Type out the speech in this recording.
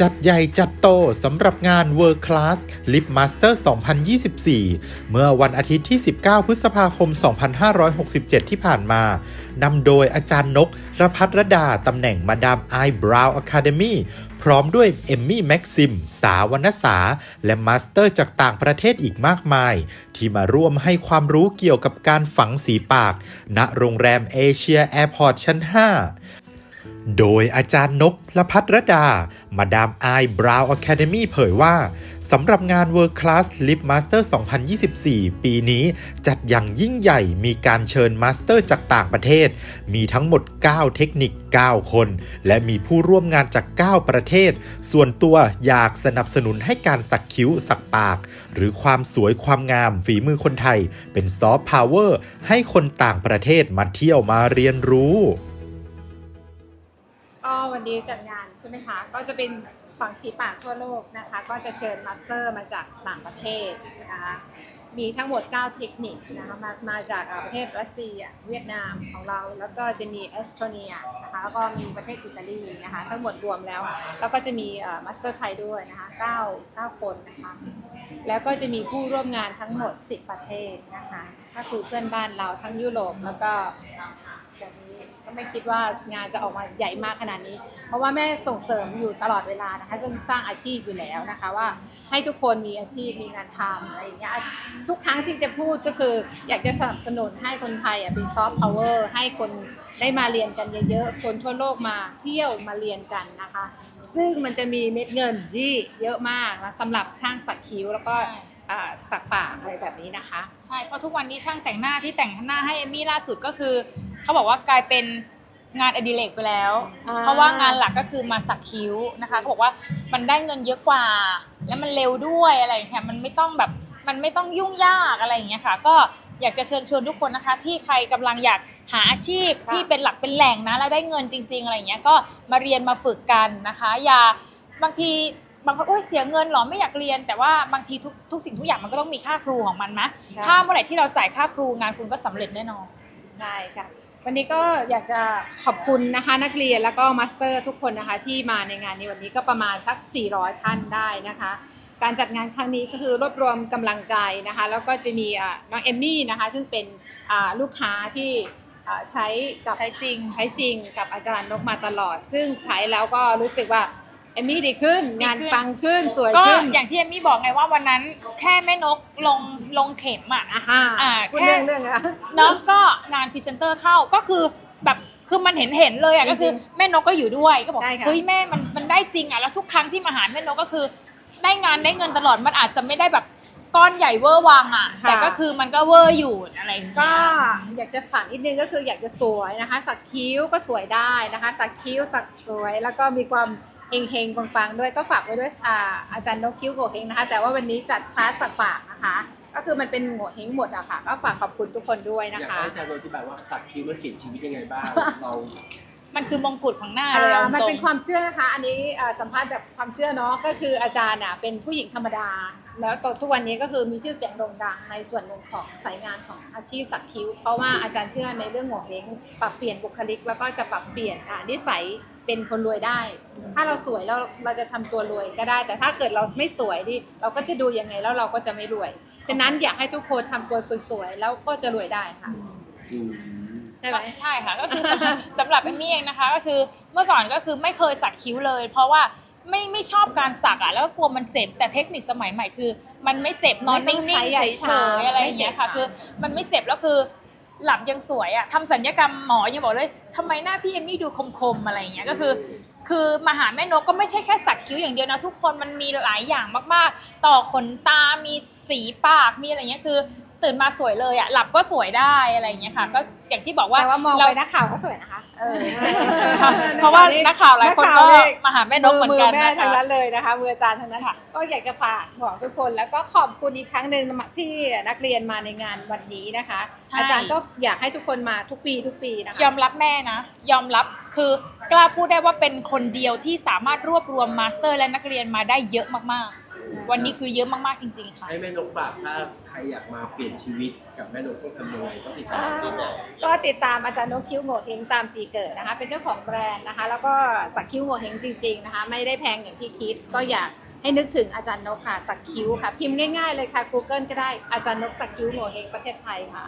จัดใหญ่จัดโตสำหรับงาน World Class Lip Master 2024 เมื่อวันอาทิตย์ที่ 19 พฤษภาคม 2567 ที่ผ่านมานำโดยอาจารย์นกรพัทรดาตำแหน่งมาดามไอบราวอะคาเดมีพร้อมด้วยเอมมี่แม็กซิม สาวรรณสา และมาสเตอร์จากต่างประเทศอีกมากมาย ที่มาร่วมให้ความรู้เกี่ยวกับการฝังสีปาก ณโรงแรมเอเชียแอร์พอร์ตชั้น 5 โดยอาจารย์นกละพัทรดา มาดามไอบราวอะคาเดมีเผยว่า สำหรับงาน World Class Lip Master 2024 ปีนี้ จัดอย่างยิ่งใหญ่มีการเชิญมาสเตอร์จากต่างประเทศ มีทั้งหมด 9 เทคนิค 9 คน และมีผู้ร่วมงานจาก 9 ประเทศ ส่วนตัวอยากสนับสนุนให้การสักคิ้วสักปาก หรือความสวยความงามฝีมือคนไทย เป็นซอฟต์พาวเวอร์ให้คนต่างประเทศมาเที่ยวมาเรียนรู้ วันนี้จัดงานใช่ไหมคะ ก็จะเป็นฝั่งสีปากทั่วโลกนะคะ ก็จะเชิญมาสเตอร์มาจากต่างประเทศนะคะ มีทั้งหมด 9 เทคนิคนะคะมามาจากประเทศรัสเซีย เวียดนามของเรา แล้วก็จะมีเอสโตเนียนะคะ แล้วก็มีประเทศอิตาลีนะคะ ทั้งหมดรวมแล้ว แล้วก็จะมีมาสเตอร์ไทยด้วยนะคะ9 9คนนะคะ แล้วก็จะมีผู้ร่วมงานทั้งหมด 10 ประเทศนะคะ ก็คือเพื่อนบ้านเราทั้งยุโรปแล้วก็ แบบนี้ก็ไม่คิดว่างานจะออกมาใหญ่มากขนาดนี้ เพราะว่าแม่ส่งเสริมอยู่ตลอดเวลานะคะจนสร้างอาชีพอยู่แล้วนะคะว่าให้ทุกคนมีอาชีพมีงานทำอะไรอย่างเงี้ยทุกครั้งที่จะพูดก็คือ อยากจะสนับสนุนให้คนไทยอะเป็นซอฟต์พาวเวอร์ให้คนได้มาเรียนกันเยอะๆ คนทั่วโลกมาเที่ยวมาเรียนกันนะคะ ซึ่งมันจะมีเม็ดเงินที่เยอะมากนะสำหรับช่างสักคิ้วแล้วก็ สักปากอะไรแบบนี้นะคะ ใช่เพราะทุกวันนี้ช่างแต่งหน้าที่แต่งหน้าให้เอมมี่ล่าสุดก็คือ เขาบอกว่ากลายเป็นงานอดิเรกไปแล้ว อ่า เพราะว่างานหลักก็คือมาสักคิ้วนะคะเขาบอกว่ามันได้เงินเยอะกว่า และมันเร็วด้วยอะไรอย่างเงี้ยมันไม่ต้องแบบมันไม่ต้องยุ่งยากอะไรอย่างเงี้ยค่ะ ก็อยากจะเชิญชวนทุกคนนะคะ ที่ใครกำลังอยากหาอาชีพที่เป็นหลักเป็นแหล่งนะแล้วได้เงินจริง ๆ อะไรอย่างเงี้ยก็มาเรียนมาฝึกกันนะคะ อย่าบางที บางคนโอ้ยเสียเงินเหรอไม่อยากเรียน แต่ว่าบางทีทุกทุกสิ่งทุกอย่างมันก็ต้องมีค่าครูของมันนะใช่ถ้าเมื่อไหร่ที่เราจ่ายค่าครูงานคุณก็สำเร็จแน่นอนใช่ค่ะวันนี้ก็อยากจะขอบคุณนะคะนักเรียนแล้วก็มาสเตอร์ทุกคนนะคะที่มาในงานในวันนี้ก็ประมาณสัก 400 ท่านได้นะคะ การจัดงานครั้งนี้ก็คือรวบรวมกำลังใจนะคะ แล้วก็จะมีอ่าน้องเอมมี่นะคะ ซึ่งเป็นอ่าลูกค้าที่อ่าใช้กับใช้จริงใช้จริงกับอาจารย์นกมาตลอด ซึ่งใช้แล้วก็รู้สึกว่า เอมมี่ดีขึ้น งานดีขึ้นปังขึ้นสวยก็ขึ้นอย่างที่เอมมี่บอกไงว่าวันนั้นแค่แม่นกลงลงเข็มอะอ่าฮะอ่าพูดแค่เรื่องเรื่องอะ เนาะก็งานพรีเซนเตอร์เข้าก็คือแบบคือมันเห็นเห็นเลยอะจริงๆก็คือแม่นกก็อยู่ด้วยก็บอกใช่ค่ะ เฮ้ยแม่มันมันได้จริงอะแล้วทุกครั้งที่มาหาแม่นกก็คือ ได้งานได้เงินตลอดมันอาจจะไม่ได้แบบก้อนใหญ่เวอร์วังอะ แต่ก็คือมันก็เวอร์อยู่อะไรอย่างเงี้ย ก็อยากจะฝากนิดนึงก็คืออยากจะสวยนะคะ สักคิ้วก็สวยได้นะคะ สักคิ้วสักสวยแล้วก็มีความ เฮงๆปังๆด้วยก็ฝากไว้ด้วยอ่าอาจารย์นกคิ้วโงเฮงนะคะ แต่ว่าวันนี้จัดคลาสสักปากนะคะ ก็คือมันเป็นโงเฮงหมดอะค่ะ ก็ฝากขอบคุณทุกคนด้วยอยานะกคะ ให้อาจารย์อธิบายว่าสักคิ้วมันเปลี่ยนชีวิตยังไงบ้าง เรามันคือมงกุฎของหน้าเลยเอาอ่ามันตรเป็งนความเชื่อนะคะ อันนี้อ่าสัมภาษณ์แบบความเชื่อเนาะ ก็คืออาจารย์น่ะเป็นผู้หญิงธรรมดา แล้วตอนทุกวันนี้ก็คือมีชื่อเสียงโด่งดังในส่วนหนึ่งของสายงานของอาชีพสักคิ้ว เพราะว่าอาจารย์เชื่อในเรื่องของเล้งปรับเปลี่ยนบุคลิก แล้วก็จะปรับเปลี่ยนอ่านิสัย เป็นคนรวยได้ ถ้าเราสวยแล้วเราจะทำตัวรวยก็ได้ แต่ถ้าเกิดเราไม่สวยดิเราก็จะดูยังไงแล้วเราก็จะไม่รวย ฉะนั้นอยากให้ทุกคนทำตัวสวยๆแล้วก็จะรวยได้ค่ะอืมใช่ไหมใช่ค่ะก็คือสำหรับสำหรับเอมมี่เองนะคะ ก็คือเมื่อก่อนก็คือไม่เคยสักคิ้วเลย เพราะว่าไม่ไม่ชอบการสักอะแล้วก็กลัวมันเจ็บแต่เทคนิคสมัยใหม่คือ มันไม่เจ็บนอนไม่นิ่ต้องงใช้ๆเฉยายชายๆอะไรอย่างเงี้ยค่ะไม่เจ็บคือ มันไม่เจ็บแล้วคือ หลับยังสวยอะทำสัญญกรรมหมอยังบอกเลยทำไมหน้าพี่เอมมี่ดูคมๆอะไรอย่างเงี้ยก็คือ คือมาหาแม่นกก็ไม่ใช่แค่สักคิ้วอย่างเดียวนะ ทุกคนมันมีหลายอย่างมากๆ ต่อขนตามีสีปากมีอะไรเงี้ยคือ ตื่นมาสวยเลยอะหลับก็สวยได้อะไรอย่างเงี้ยค่ะ ก็อย่างที่บอกว่าแต่ว่ามองเรา ไปนักข่าวก็สวยนะคะ เออเพราะว่านักข่าวหลายคนก็กข่วมาหาแม่นกเหมือนกันมืแม่นะทั้งคะนั้นเลยนะคะมืออาจารย์ทั้งนั้นค่ะก็อยากจะฝากบอกทุกคนแล้วก็ขอบคุณอีกครั้งหนึ่งที่นักเรียนมาในงานวันนี้นะคะ อาจารย์ก็อยากให้ทุกคนมาทุกปีทุกปีนะคะยอมรับแม่นะ ยอมรับคือกล้าพูดได้ว่าเป็นคนเดียวที่สามารถรวบรวมมาสเตอร์และนักเรียนมาได้เยอะมากๆ วันนี้คือเยอะมากๆจริง ๆ ค่ะ ให้แม่นกฝากถ้าใครอยากมาเปลี่ยนชีวิตกับแม่นกต้องทำยังไงต้องติดตามที่ไหนก็ติดตามอาจารย์นกคิ้วโงเฮงตามปีเกิดนะคะ เป็นเจ้าของแบรนด์นะคะ แล้วก็สักคิ้วโงเฮงจริง ๆนะคะ ไม่ได้แพงอย่างที่คิด ก็อยากให้นึกถึงอาจารย์นกค่ะสักคิ้วค่ะ พิมพ์ง่ายๆเลยค่ะ Google ก็ได้อาจารย์นกสักคิ้วโงเฮงประเทศไทยค่ะ